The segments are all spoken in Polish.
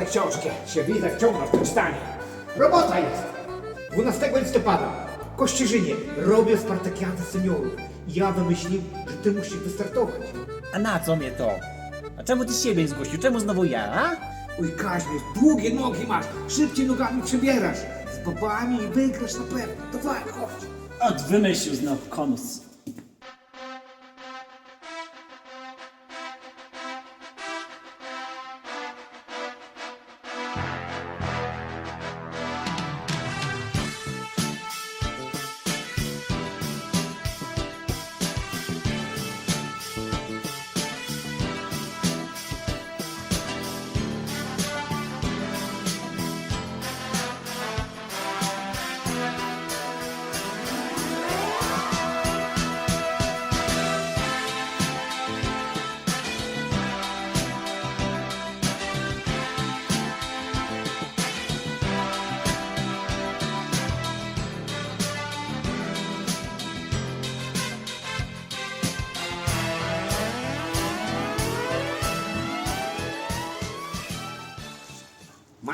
tę książkę. Się widzę, wciągnął w to czytanie. Robota jest. 12 listopada w Kościerzynie robię Spartakiadę seniorów. I ja wymyślił, że ty musisz wystartować. A na co mnie to? A czemu ty siebie zgłosił? Czemu znowu ja, a? Uj, Kaźmierz, długie nogi masz, szybciej nogami przebierasz. Z babami i wygrasz na pewno. Dawaj, chodź. Od wymyślił znowu konus.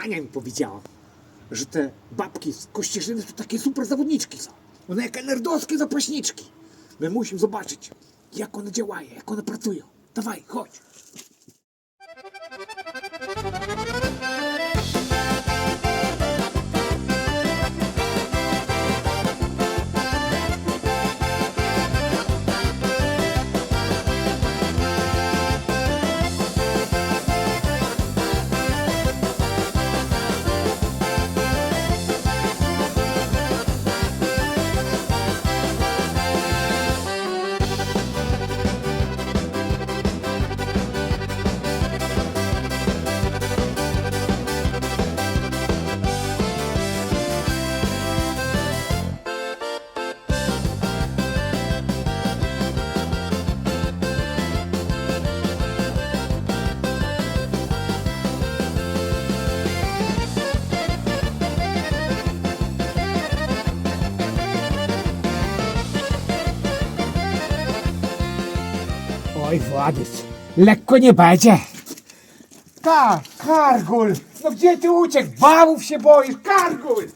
Mania mi powiedziała, że te babki z Kościerzyny to takie super zawodniczki są. One jak nerdowskie zapaśniczki. My musimy zobaczyć, jak one działają, jak one pracują. Dawaj, chodź. Oj, Władys, lekko nie będzie. Tak, Kargul, no gdzie ty uciekł? Bałów się boisz, Kargul!